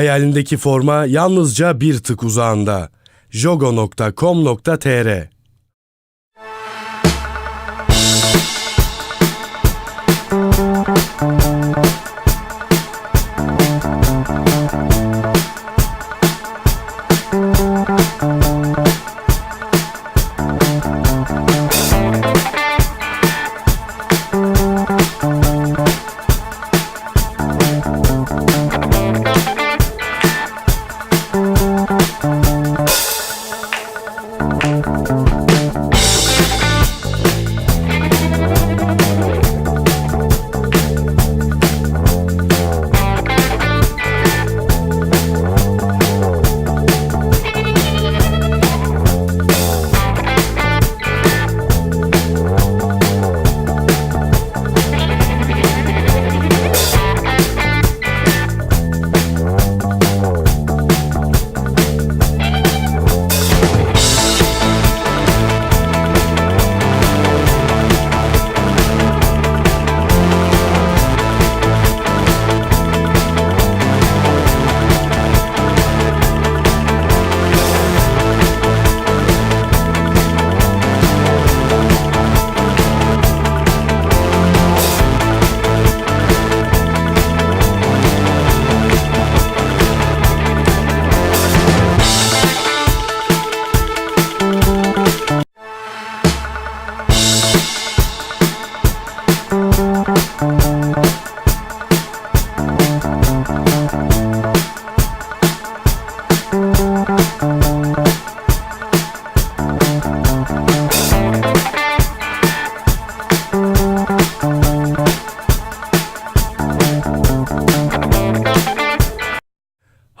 Hayalindeki forma yalnızca bir tık uzağında. jogo.com.tr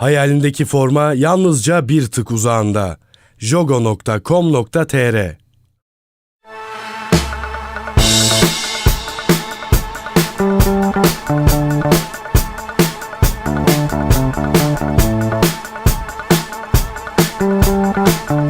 Hayalindeki forma yalnızca bir tık uzağında. jogo.com.tr Thank